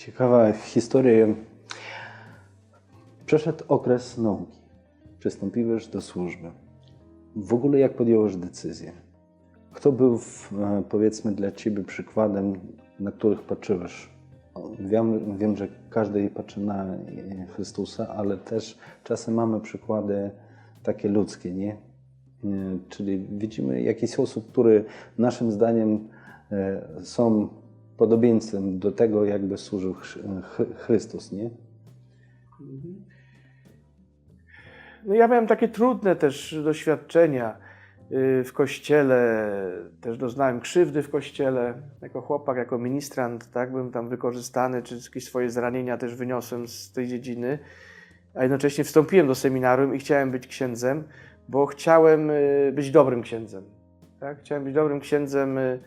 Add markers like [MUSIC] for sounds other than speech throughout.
Ciekawa historia. Przeszedł okres nauki. Przystąpiłeś do służby. W ogóle jak podjąłeś decyzję? Kto był, e, powiedzmy, dla Ciebie przykładem, na których patrzyłeś? Wiem, wiem, że każdy patrzy na e, Chrystusa, ale też czasem mamy przykłady takie ludzkie, nie? E, Czyli widzimy jakiś osób, który naszym zdaniem są podobieństwem do tego, jakby służył Chrystus, nie? No ja miałem takie trudne też doświadczenia y, w kościele, też doznałem krzywdy w kościele, jako chłopak, jako ministrant, tak, byłem tam wykorzystany, czy jakieś swoje zranienia też wyniosłem z tej dziedziny, a jednocześnie wstąpiłem do seminarium i chciałem być księdzem, bo chciałem y, być dobrym księdzem, tak, chciałem być dobrym księdzem, y,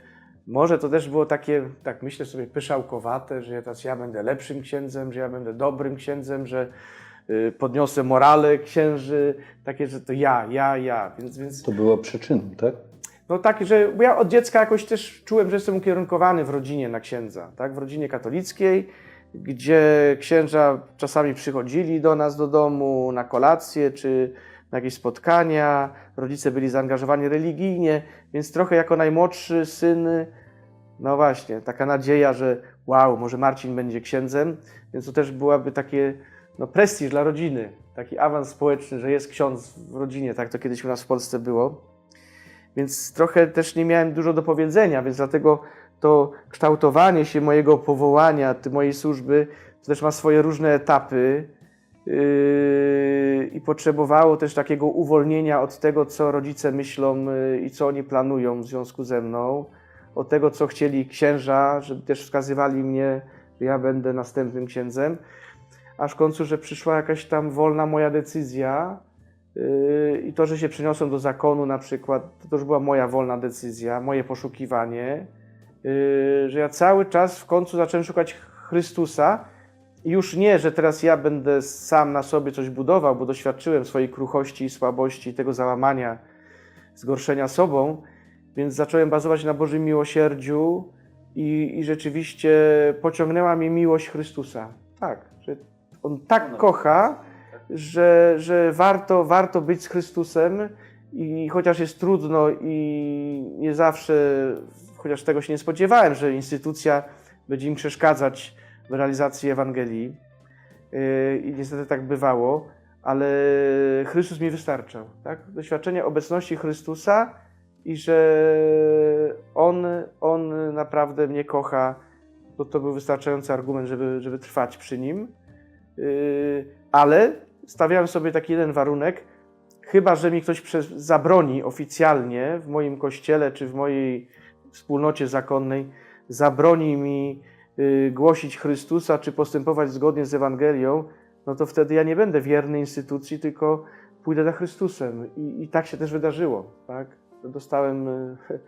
może to też było takie, tak myślę sobie, pyszałkowate, że ja teraz ja będę lepszym księdzem, że ja będę dobrym księdzem, że y, podniosę morale księży, takie, że to ja, ja, ja, więc, więc To była przyczyną, tak? no tak, że ja od dziecka jakoś też czułem, że jestem ukierunkowany w rodzinie na księdza, tak, w rodzinie katolickiej, gdzie księża czasami przychodzili do nas do domu na kolację czy na jakieś spotkania, rodzice byli zaangażowani religijnie, więc trochę jako najmłodszy syn, no właśnie, taka nadzieja, że wow, może Marcin będzie księdzem, więc to też byłaby takie no, prestiż dla rodziny, taki awans społeczny, że jest ksiądz w rodzinie, tak to kiedyś u nas w Polsce było. Więc trochę też nie miałem dużo do powiedzenia, więc dlatego to kształtowanie się mojego powołania, mojej służby, to też ma swoje różne etapy i potrzebowało też takiego uwolnienia od tego, co rodzice myślą yy, i co oni planują w związku ze mną, od tego, co chcieli księża, żeby też wskazywali mnie, że ja będę następnym księdzem, aż w końcu, że przyszła jakaś tam wolna moja decyzja, Yy, I to, że się przeniosłem do zakonu na przykład, to już była moja wolna decyzja, moje poszukiwanie, yy, że ja cały czas w końcu zacząłem szukać Chrystusa już nie, że teraz ja będę sam na sobie coś budował, bo doświadczyłem swojej kruchości słabości, tego załamania, zgorszenia sobą, więc zacząłem bazować na Bożym miłosierdziu i, i rzeczywiście pociągnęła mnie miłość Chrystusa. Tak, że On tak kocha, że, że warto, warto być z Chrystusem i chociaż jest trudno i nie zawsze, chociaż tego się nie spodziewałem, że instytucja będzie im przeszkadzać w realizacji Ewangelii yy, i niestety tak bywało, ale Chrystus mi wystarczał. Tak? Doświadczenie obecności Chrystusa i że On, on naprawdę mnie kocha, to, to był wystarczający argument, żeby, żeby trwać przy Nim. Yy, ale stawiałem sobie taki jeden warunek, chyba że mi ktoś przez, zabroni oficjalnie w moim kościele czy w mojej wspólnocie zakonnej, zabroni mi y, głosić Chrystusa czy postępować zgodnie z Ewangelią, no to wtedy ja nie będę wierny instytucji, tylko pójdę za Chrystusem. I, i tak się też wydarzyło. Tak? Dostałem y, [LAUGHS]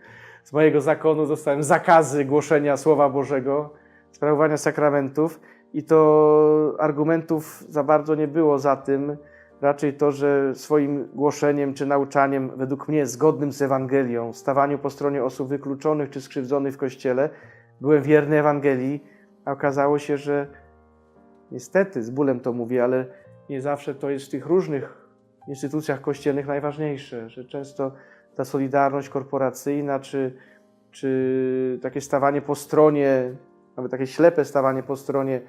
z mojego zakonu dostałem zakazy głoszenia Słowa Bożego, sprawowania sakramentów. I to argumentów za bardzo nie było za tym, raczej to, że swoim głoszeniem czy nauczaniem, według mnie zgodnym z Ewangelią, stawaniu po stronie osób wykluczonych czy skrzywdzonych w kościele, byłem wierny Ewangelii, a okazało się, że niestety, z bólem to mówię, ale nie zawsze to jest w tych różnych instytucjach kościelnych najważniejsze, że często ta solidarność korporacyjna czy, czy takie stawanie po stronie nawet takie ślepe stawanie po stronie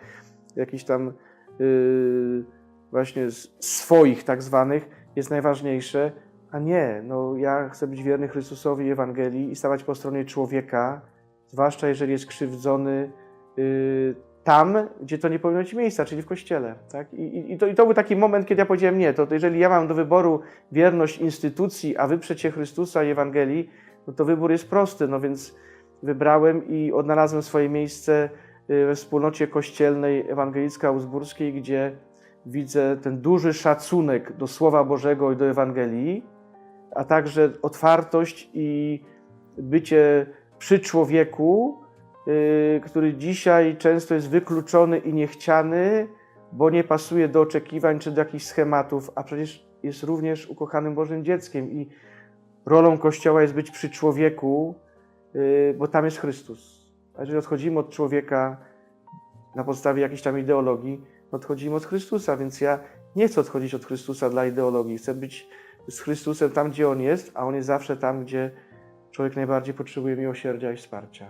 jakichś tam yy, właśnie swoich tak zwanych jest najważniejsze, a nie, no ja chcę być wierny Chrystusowi Ewangelii i stawać po stronie człowieka, zwłaszcza jeżeli jest krzywdzony yy, tam, gdzie to nie powinno mieć miejsca, czyli w kościele. Tak? I, i, to, I to był taki moment, kiedy ja powiedziałem nie, to, jeżeli ja mam do wyboru wierność instytucji, a wyprzecie Chrystusa i Ewangelii, no to wybór jest prosty, no więc wybrałem i odnalazłem swoje miejsce y, we wspólnocie kościelnej ewangelicko-augsburskiej, gdzie widzę ten duży szacunek do Słowa Bożego i do Ewangelii, a także otwartość i bycie przy człowieku, y, który dzisiaj często jest wykluczony i niechciany, bo nie pasuje do oczekiwań czy do jakichś schematów, a przecież jest również ukochanym Bożym dzieckiem i rolą Kościoła jest być przy człowieku, y, bo tam jest Chrystus. A jeżeli odchodzimy od człowieka, na podstawie jakiejś tam ideologii, odchodzimy od Chrystusa, więc ja nie chcę odchodzić od Chrystusa dla ideologii. Chcę być z Chrystusem tam, gdzie On jest, a On jest zawsze tam, gdzie człowiek najbardziej potrzebuje miłosierdzia i wsparcia.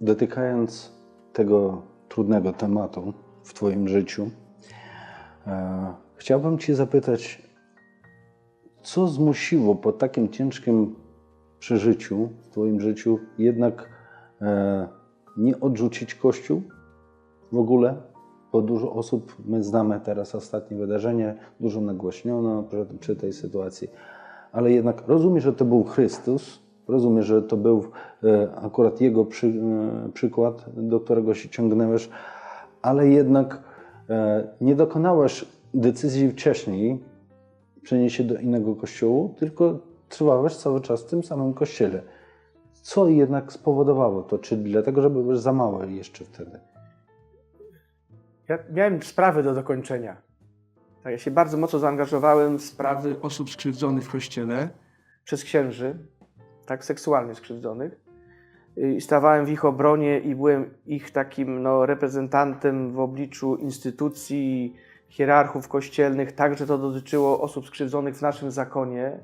Dotykając tego trudnego tematu w Twoim życiu, e, chciałbym Cię zapytać, co zmusiło po takim ciężkim przeżyciu w Twoim życiu jednak e, nie odrzucić Kościół w ogóle? Bo dużo osób, my znamy teraz ostatnie wydarzenie, dużo nagłośniono przy, przy tej sytuacji, ale jednak rozumiem, że to był Chrystus, rozumiem, że to był e, akurat Jego przy, e, przykład, do którego się ciągnęłeś, ale jednak e, nie dokonałeś decyzji wcześniej, przenieść się do innego kościołu, tylko trwałeś cały czas w tym samym kościele. Co jednak spowodowało to? Czy dlatego, że byłeś za mały jeszcze wtedy? Ja miałem sprawy do dokończenia. Tak, ja się bardzo mocno zaangażowałem w sprawy osób skrzywdzonych w kościele przez księży, tak, seksualnie skrzywdzonych. I stawałem w ich obronie i byłem ich takim no, reprezentantem w obliczu instytucji, hierarchów kościelnych. Także to dotyczyło osób skrzywdzonych w naszym zakonie,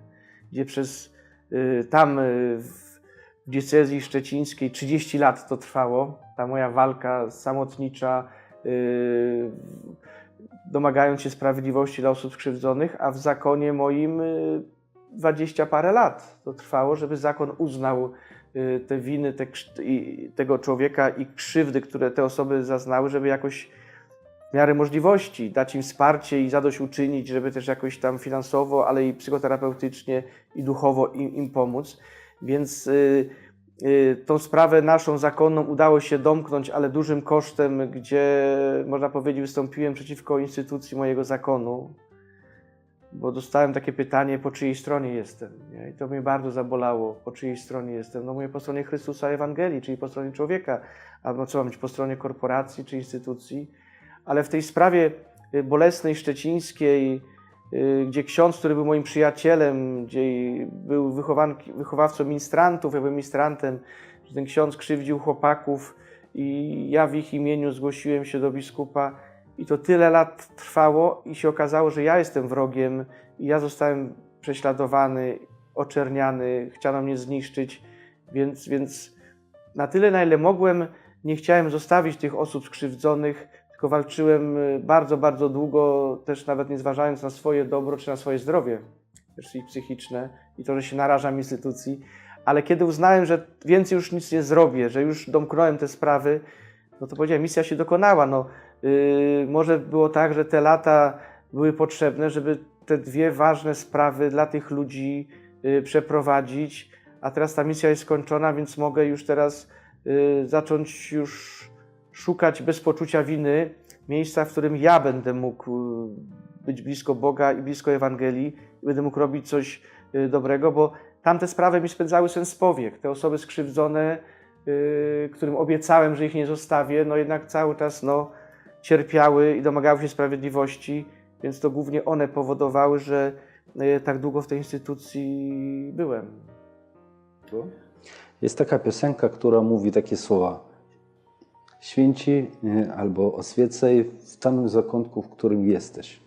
gdzie przez y, tam y, w diecezji szczecińskiej 30 lat to trwało. Ta moja walka samotnicza, y, domagając się sprawiedliwości dla osób skrzywdzonych, a w zakonie moim 20 parę lat to trwało, żeby zakon uznał y, te winy te, tego człowieka i krzywdy, które te osoby zaznały, żeby jakoś w miarę możliwości dać im wsparcie i zadośćuczynić, żeby też jakoś tam finansowo, ale i psychoterapeutycznie i duchowo im, im pomóc. Więc y, y, tą sprawę naszą zakonną udało się domknąć, ale dużym kosztem, gdzie można powiedzieć wystąpiłem przeciwko instytucji mojego zakonu, bo dostałem takie pytanie, po czyjej stronie jestem. Nie? I to mnie bardzo zabolało, po czyjej stronie jestem. No mówię po stronie Chrystusa Ewangelii, czyli po stronie człowieka, a no co mam być, po stronie korporacji czy instytucji. Ale w tej sprawie y, bolesnej, szczecińskiej, y, gdzie ksiądz, który był moim przyjacielem, gdzie był wychowawcą ministrantów, ja byłem ministrantem, ten ksiądz krzywdził chłopaków i ja w ich imieniu zgłosiłem się do biskupa i to tyle lat trwało i się okazało, że ja jestem wrogiem i ja zostałem prześladowany, oczerniany, chciano mnie zniszczyć, więc, więc na tyle, na ile mogłem, nie chciałem zostawić tych osób skrzywdzonych, tylko walczyłem y, bardzo, bardzo długo, też nawet nie zważając na swoje dobro czy na swoje zdrowie, też i psychiczne i to, że się narażam instytucji. Ale kiedy uznałem, że więcej już nic nie zrobię, że już domknąłem te sprawy, no to powiedziałem, misja się dokonała. No, może było tak, że te lata były potrzebne, żeby te dwie ważne sprawy dla tych ludzi yy, przeprowadzić, a teraz ta misja jest skończona, więc mogę już teraz yy, zacząć już szukać bez poczucia winy miejsca, w którym ja będę mógł yy, być blisko Boga i blisko Ewangelii i będę mógł robić coś yy, dobrego, bo tamte sprawy mi spędzały sens powiek. Te osoby skrzywdzone, yy, którym obiecałem, że ich nie zostawię, no jednak cały czas no, cierpiały i domagały się sprawiedliwości, więc to głównie one powodowały, że yy, tak długo w tej instytucji byłem. Jest taka piosenka, która mówi takie słowa. Święci e, albo oswiecaj w tamtym zakątku, w którym jesteś.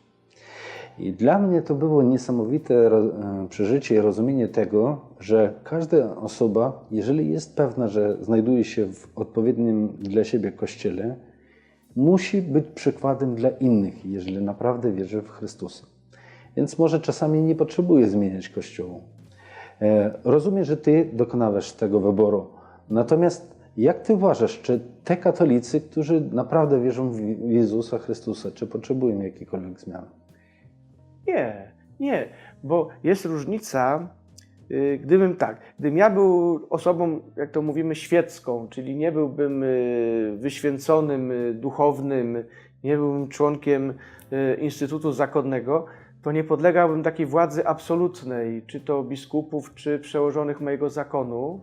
I dla mnie to było niesamowite e, przeżycie i rozumienie tego, że każda osoba, jeżeli jest pewna, że znajduje się w odpowiednim dla siebie kościele, musi być przykładem dla innych, jeżeli naprawdę wierzy w Chrystusa. Więc może czasami nie potrzebuje zmieniać kościołu. E, Rozumiem, że Ty dokonałeś tego wyboru. Natomiast jak Ty uważasz, czy te katolicy, którzy naprawdę wierzą w Jezusa Chrystusa, czy potrzebują jakiejkolwiek zmiany? Nie, nie, bo jest różnica, gdybym tak, gdybym ja był osobą, jak to mówimy, świecką, czyli nie byłbym y, wyświęconym, y, duchownym, nie byłbym członkiem y, Instytutu Zakonnego, to nie podlegałbym takiej władzy absolutnej, czy to biskupów, czy przełożonych mojego zakonu,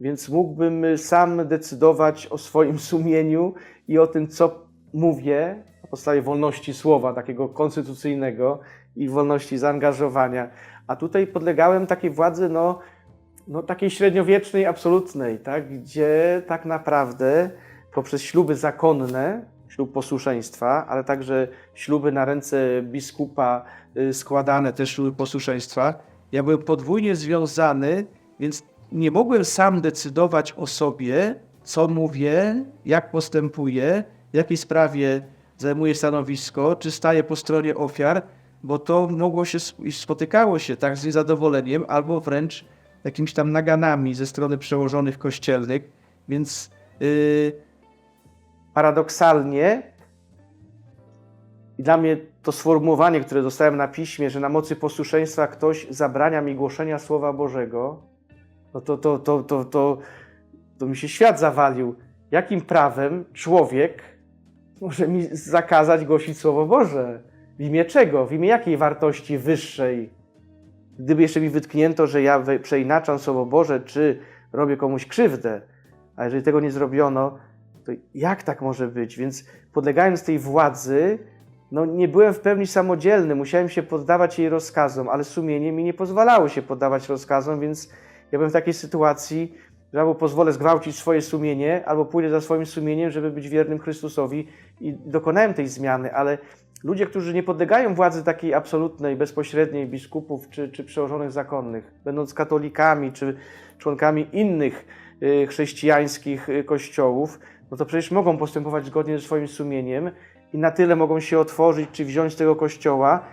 więc mógłbym y, sam decydować o swoim sumieniu i o tym, co mówię, na podstawie wolności słowa, takiego konstytucyjnego i wolności zaangażowania. A tutaj podlegałem takiej władzy, no, no takiej średniowiecznej, absolutnej, tak? gdzie tak naprawdę poprzez śluby zakonne, ślub posłuszeństwa, ale także śluby na ręce biskupa y, składane, też śluby posłuszeństwa. Ja byłem podwójnie związany, więc nie mogłem sam decydować o sobie, co mówię, jak postępuję, w jakiej sprawie zajmuję stanowisko, czy staję po stronie ofiar, bo to mogło się i spotykało się tak z niezadowoleniem, albo wręcz jakimiś tam naganami ze strony przełożonych kościelnych, więc yy, paradoksalnie i dla mnie to sformułowanie, które dostałem na piśmie, że na mocy posłuszeństwa ktoś zabrania mi głoszenia Słowa Bożego, no to, to, to, to, to, to mi się świat zawalił. Jakim prawem człowiek może mi zakazać głosić Słowo Boże? W imię czego? W imię jakiej wartości wyższej? Gdyby jeszcze mi wytknięto, że ja przeinaczam Słowo Boże, czy robię komuś krzywdę, a jeżeli tego nie zrobiono, to jak tak może być? Więc podlegając tej władzy, no nie byłem w pełni samodzielny, musiałem się poddawać jej rozkazom, ale sumienie mi nie pozwalało się poddawać rozkazom, więc ja byłem w takiej sytuacji, że albo pozwolę zgwałcić swoje sumienie, albo pójdę za swoim sumieniem, żeby być wiernym Chrystusowi i dokonałem tej zmiany, ale ludzie, którzy nie podlegają władzy takiej absolutnej, bezpośredniej biskupów czy, czy przełożonych zakonnych, będąc katolikami czy członkami innych y, chrześcijańskich y, kościołów, no to przecież mogą postępować zgodnie ze swoim sumieniem i na tyle mogą się otworzyć czy wziąć tego kościoła,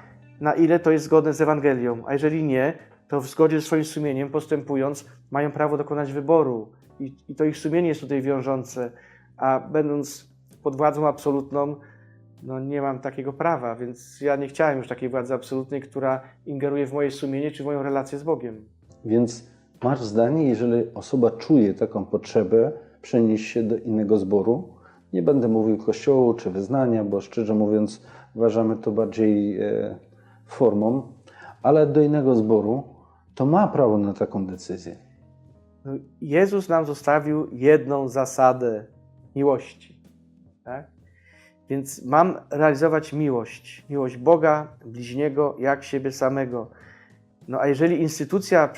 na ile to jest zgodne z Ewangelią. A jeżeli nie, to w zgodzie ze swoim sumieniem postępując, mają prawo dokonać wyboru. I, I to ich sumienie jest tutaj wiążące. A będąc pod władzą absolutną, no nie mam takiego prawa, więc ja nie chciałem już takiej władzy absolutnej, która ingeruje w moje sumienie czy w moją relację z Bogiem. Więc masz zdanie, jeżeli osoba czuje taką potrzebę przenieść się do innego zboru, nie będę mówił kościołu czy wyznania, bo szczerze mówiąc uważamy to bardziej e, formą, ale do innego zboru, to ma prawo na taką decyzję. Jezus nam zostawił jedną zasadę miłości. Tak? Więc mam realizować miłość. Miłość Boga, bliźniego, jak siebie samego. No a jeżeli instytucja,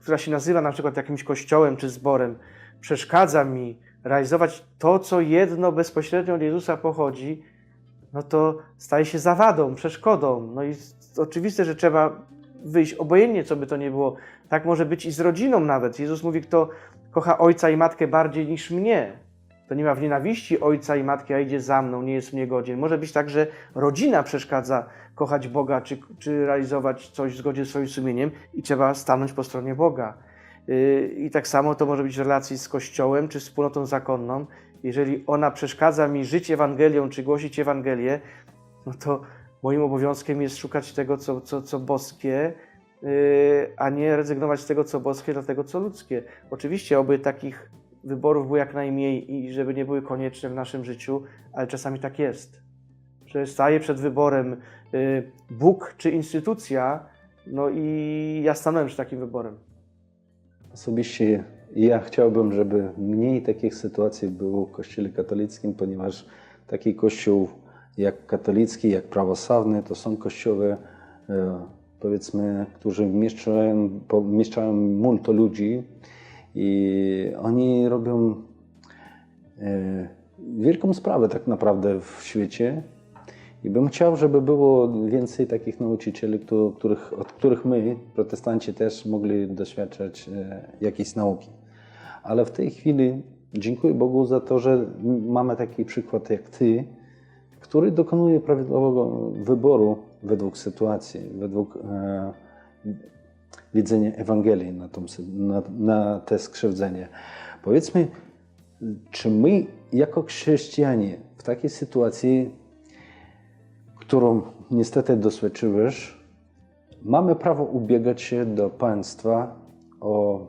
która się nazywa na przykład jakimś kościołem czy zborem, przeszkadza mi realizować to, co jedno bezpośrednio od Jezusa pochodzi, no to staje się zawadą, przeszkodą. No i oczywiste, że trzeba wyjść, obojętnie co by to nie było. Tak może być i z rodziną nawet. Jezus mówi, kto kocha ojca i matkę bardziej niż mnie, to nie ma w nienawiści ojca i matki, a idzie za mną, nie jest mnie godzien. Może być tak, że rodzina przeszkadza kochać Boga, czy, czy realizować coś w zgodzie z swoim sumieniem i trzeba stanąć po stronie Boga. Yy, I tak samo to może być w relacji z Kościołem, czy wspólnotą zakonną. Jeżeli ona przeszkadza mi żyć Ewangelią, czy głosić Ewangelię, no to moim obowiązkiem jest szukać tego, co, co, co boskie, yy, a nie rezygnować z tego, co boskie, dla tego, co ludzkie. Oczywiście, oby takich wyborów było jak najmniej i żeby nie były konieczne w naszym życiu, ale czasami tak jest. Że staję przed wyborem yy, Bóg czy instytucja, no i ja stanąłem przed takim wyborem. Osobiście ja chciałbym, żeby mniej takich sytuacji było w Kościele katolickim, ponieważ taki kościół jak katolicki, jak prawosławny, to są kościoły, e, powiedzmy, którzy wmieszczają, wmieszczają multo ludzi i oni robią e, wielką sprawę tak naprawdę w świecie. I bym chciał, żeby było więcej takich nauczycieli, któ- których, od których my, protestanci, też mogli doświadczać e, jakiejś nauki. Ale w tej chwili dziękuję Bogu za to, że mamy taki przykład jak Ty, który dokonuje prawidłowego wyboru według sytuacji, według e, widzenia Ewangelii na, tą, na, na te skrzywdzenie. Powiedzmy, czy my jako chrześcijanie w takiej sytuacji którą niestety doświadczyłeś, mamy prawo ubiegać się do państwa o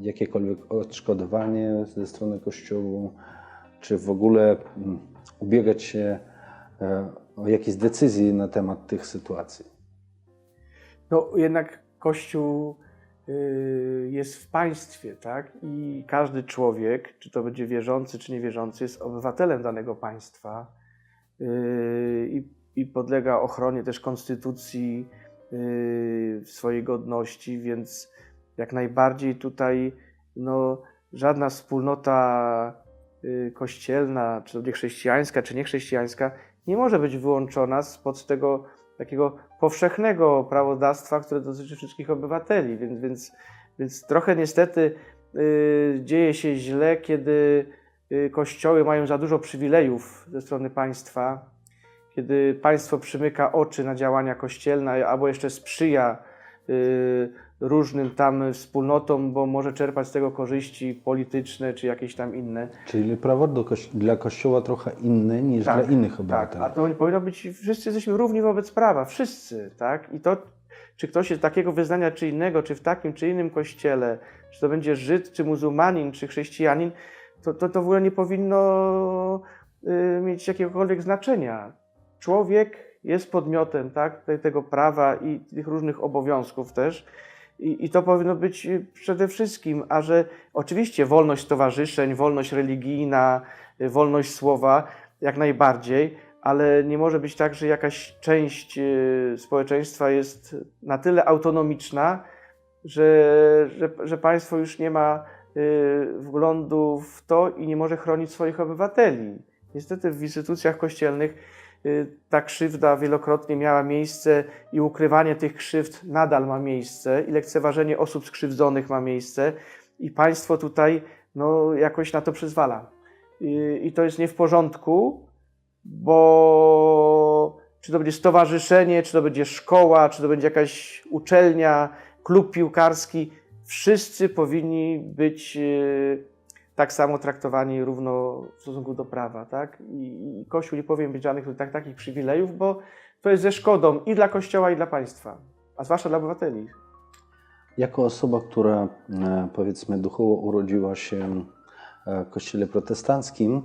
jakiekolwiek odszkodowanie ze strony Kościoła, czy w ogóle mm, ubiegać się e, o jakieś decyzje na temat tych sytuacji. No jednak Kościół y, jest w państwie, tak? I każdy człowiek, czy to będzie wierzący, czy niewierzący, jest obywatelem danego państwa y, i, i podlega ochronie też konstytucji y, swojej godności, więc jak najbardziej tutaj no, żadna wspólnota kościelna, czy to będzie chrześcijańska, czy niechrześcijańska, nie może być wyłączona spod tego takiego powszechnego prawodawstwa, które dotyczy wszystkich obywateli. Więc, więc, więc trochę niestety y, dzieje się źle, kiedy y, kościoły mają za dużo przywilejów ze strony państwa, kiedy państwo przymyka oczy na działania kościelne albo jeszcze sprzyja różnym tam wspólnotom, bo może czerpać z tego korzyści polityczne czy jakieś tam inne. Czyli prawo kości- dla Kościoła trochę inne niż Tak, dla innych Tak, obywateli. a to powinno być, wszyscy jesteśmy równi wobec prawa, wszyscy, tak? I to, czy ktoś jest takiego wyznania czy innego, czy w takim czy innym kościele, czy to będzie Żyd, czy muzułmanin, czy chrześcijanin, to, to, to w ogóle nie powinno y, mieć jakiegokolwiek znaczenia. Człowiek jest podmiotem, tak? Te- Tego prawa i tych różnych obowiązków też. I, I to powinno być y, przede wszystkim, a że oczywiście wolność stowarzyszeń, wolność religijna, y, wolność słowa, jak najbardziej, ale nie może być tak, że jakaś część y, społeczeństwa jest na tyle autonomiczna, że, że, że państwo już nie ma wglądu w to i nie może chronić swoich obywateli. Niestety w instytucjach kościelnych ta krzywda wielokrotnie miała miejsce i ukrywanie tych krzywd nadal ma miejsce i lekceważenie osób skrzywdzonych ma miejsce i państwo tutaj no, jakoś na to przyzwala. I, I to jest nie w porządku, bo czy to będzie stowarzyszenie, czy to będzie szkoła, czy to będzie jakaś uczelnia, klub piłkarski, wszyscy powinni być y, tak samo traktowani równo w stosunku do prawa, tak? I, i Kościół nie powinien mieć żadnych tak, takich przywilejów, bo to jest ze szkodą i dla Kościoła, i dla państwa, a zwłaszcza dla obywateli. Jako osoba, która e, powiedzmy duchowo urodziła się e, w kościele protestanckim,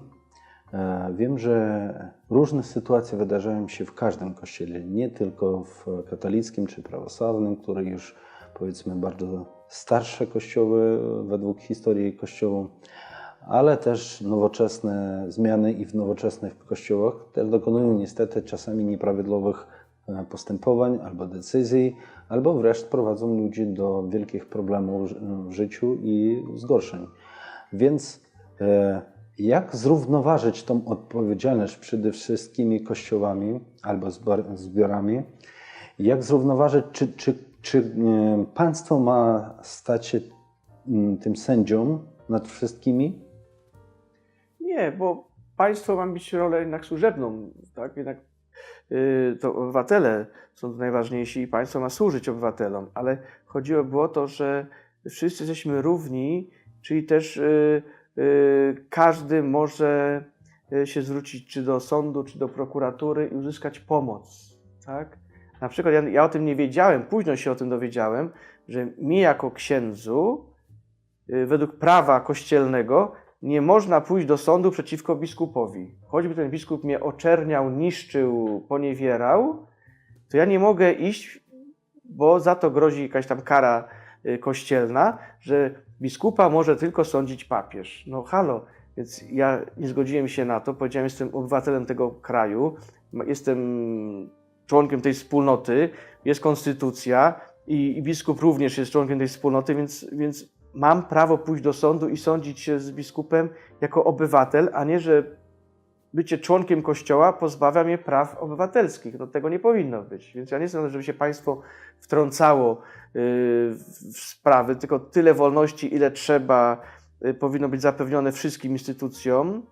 e, wiem, że różne sytuacje wydarzają się w każdym kościele, nie tylko w katolickim czy prawosławnym, który już powiedzmy bardzo starsze kościoły według historii kościołów, ale też nowoczesne zmiany i w nowoczesnych kościołach też dokonują niestety czasami nieprawidłowych e, postępowań albo decyzji, albo wreszcie prowadzą ludzi do wielkich problemów w życiu i zgorszeń. Więc e, jak zrównoważyć tą odpowiedzialność przede wszystkimi kościołami albo zbiorami? Jak zrównoważyć, czy, czy, czy e, państwo ma stać się tym sędzią nad wszystkimi? Nie, bo państwo ma mieć rolę jednak służebną, tak? Jednak y, to obywatele są najważniejsi i państwo ma służyć obywatelom, ale chodziło było to, że wszyscy jesteśmy równi, czyli też y, y, każdy może się zwrócić czy do sądu, czy do prokuratury i uzyskać pomoc, tak? Na przykład ja, ja o tym nie wiedziałem, późno się o tym dowiedziałem, że mi jako księdzu, według prawa kościelnego, nie można pójść do sądu przeciwko biskupowi. Choćby ten biskup mnie oczerniał, niszczył, poniewierał, to ja nie mogę iść, bo za to grozi jakaś tam kara y, kościelna, że biskupa może tylko sądzić papież. No halo, więc ja nie zgodziłem się na to, powiedziałem, jestem obywatelem tego kraju, jestem członkiem tej wspólnoty, jest konstytucja i, i biskup również jest członkiem tej wspólnoty, więc, więc mam prawo pójść do sądu i sądzić się z biskupem jako obywatel, a nie, że bycie członkiem kościoła pozbawia mnie praw obywatelskich. No, tego nie powinno być. Więc ja nie chcę, żeby się państwo wtrącało yy, w sprawy, tylko tyle wolności, ile trzeba, yy, powinno być zapewnione wszystkim instytucjom,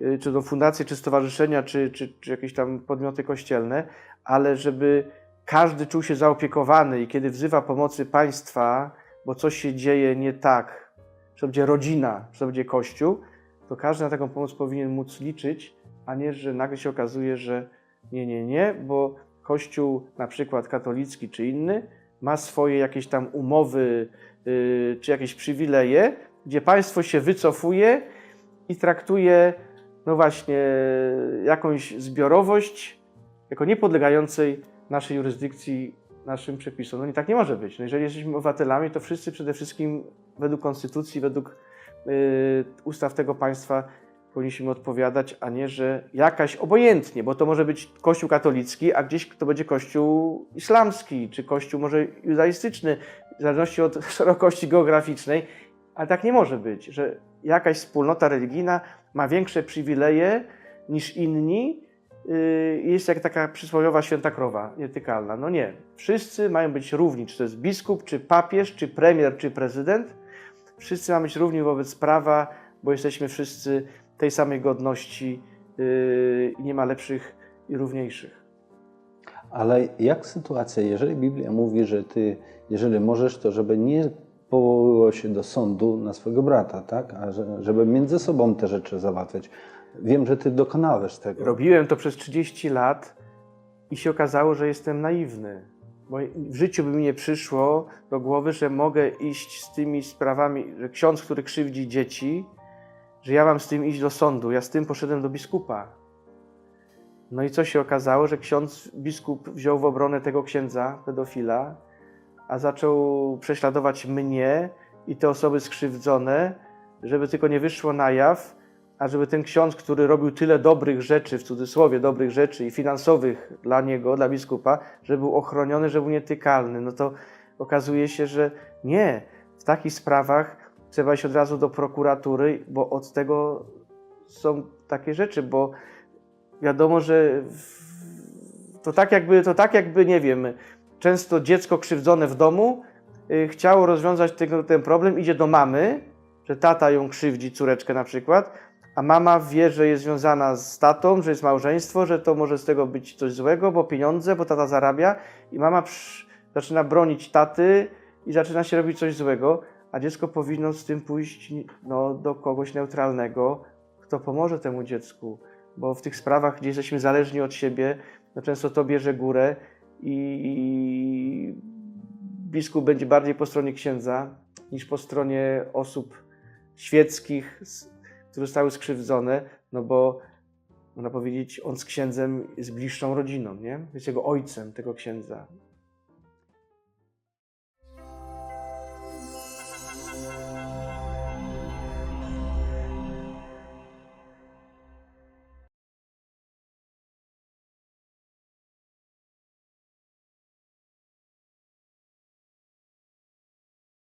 yy, czy to fundacje, czy stowarzyszenia, czy, czy, czy jakieś tam podmioty kościelne, ale żeby każdy czuł się zaopiekowany i kiedy wzywa pomocy państwa, bo coś się dzieje nie tak, czy to będzie rodzina, czy to będzie kościół, to każdy na taką pomoc powinien móc liczyć, a nie, że nagle się okazuje, że nie, nie, nie, bo kościół na przykład katolicki czy inny ma swoje jakieś tam umowy yy, czy jakieś przywileje, gdzie państwo się wycofuje i traktuje no właśnie jakąś zbiorowość jako niepodlegającej naszej jurysdykcji, naszym przepisom. No nie tak nie może być. No jeżeli jesteśmy obywatelami, to wszyscy przede wszystkim według konstytucji, według y, ustaw tego państwa powinniśmy odpowiadać, a nie, że jakaś obojętnie, bo to może być kościół katolicki, a gdzieś to będzie kościół islamski, czy kościół może judaistyczny, w zależności od [LAUGHS] szerokości geograficznej, ale tak nie może być, że jakaś wspólnota religijna ma większe przywileje niż inni, jest jak taka przysłowiowa święta krowa, nietykalna. No nie. Wszyscy mają być równi, czy to jest biskup, czy papież, czy premier, czy prezydent. Wszyscy mamy być równi wobec prawa, bo jesteśmy wszyscy tej samej godności yy, i nie ma lepszych i równiejszych. Ale jak sytuacja, jeżeli Biblia mówi, że ty, jeżeli możesz, to żeby nie powołyło się do sądu na swojego brata, tak? A że, żeby między sobą te rzeczy załatwiać. Wiem, że ty dokonałeś tego. Robiłem to przez 30 lat i się okazało, że jestem naiwny. Bo w życiu by mi nie przyszło do głowy, że mogę iść z tymi sprawami, że ksiądz, który krzywdzi dzieci, że ja mam z tym iść do sądu. Ja z tym poszedłem do biskupa. No i co się okazało, że ksiądz, biskup wziął w obronę tego księdza, pedofila, a zaczął prześladować mnie i te osoby skrzywdzone, żeby tylko nie wyszło na jaw, a żeby ten ksiądz, który robił tyle dobrych rzeczy, w cudzysłowie dobrych rzeczy i finansowych dla niego, dla biskupa, żeby był ochroniony, żeby był nietykalny, no to okazuje się, że nie. W takich sprawach trzeba iść od razu do prokuratury, bo od tego są takie rzeczy, bo wiadomo, że to tak jakby, to tak jakby nie wiem, często dziecko krzywdzone w domu y, chciało rozwiązać tego, ten problem, idzie do mamy, że tata ją krzywdzi, córeczkę na przykład, a mama wie, że jest związana z tatą, że jest małżeństwo, że to może z tego być coś złego, bo pieniądze, bo tata zarabia i mama zaczyna bronić taty i zaczyna się robić coś złego, a dziecko powinno z tym pójść no, do kogoś neutralnego, kto pomoże temu dziecku, bo w tych sprawach, gdzie jesteśmy zależni od siebie, no często to bierze górę i biskup będzie bardziej po stronie księdza niż po stronie osób świeckich, które zostały skrzywdzone, no bo można powiedzieć, on z księdzem jest bliższą rodziną, nie? Jest jego ojcem tego księdza.